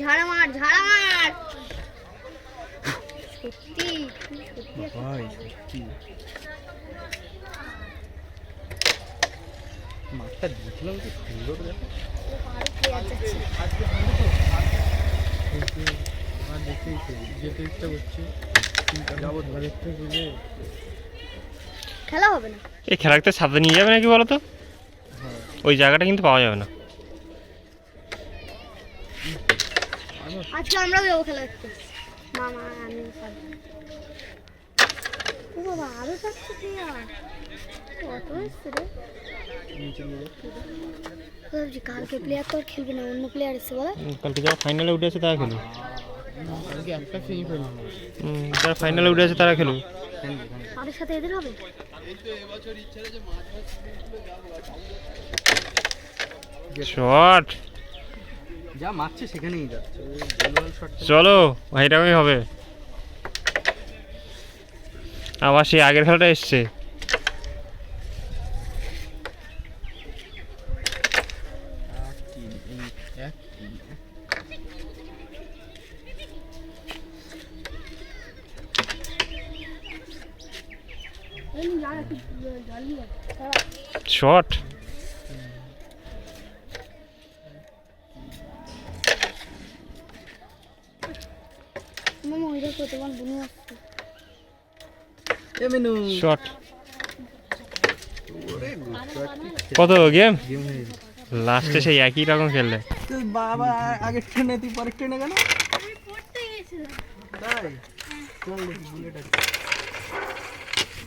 ঝাড়া মার ঝাড়া মার সত্যি সত্যি ভাই সত্যি। মাঠটা দেখলাম কি সুন্দর দেখো। যাচ্ছে দেখতেই যেতে ইচ্ছা করছে। যাব দেখতে বুঝে খেলা হবে না। এই খেলাতে সাথে নিয়ে যাবে নাকি বলো তো হ্যাঁ। ওই জায়গাটা কিন্তু পাওয়া যাবে না। আজকে আমরাও যাব খেলা দেখতে। মামা আমি সব। ও বাবা আরও যাচ্ছে প্লেয়ার কত এসছে রে? কালকে প্লেয়ার তো আর খেলবে না অন্য প্লেয়ার এসছে বলে। কালকে যারা ফাইনালে উঠে আছে তারা খেলু আজকে একটা সেমিফাইনাল যারা ফাইনালে উঠে আছে তারা খেলু তাদের সাথে এদের হবে? শট যা মারছে সেখানেই যাচ্ছে। চলো এরকমই হবে। আবার সেই আগের খেলাটা এসছে। শট। কত গেম? লাস্টে সেই একই রকম খেললে। বাবা আগের ট্রেনে তুই পরের ট্রেনে তাই?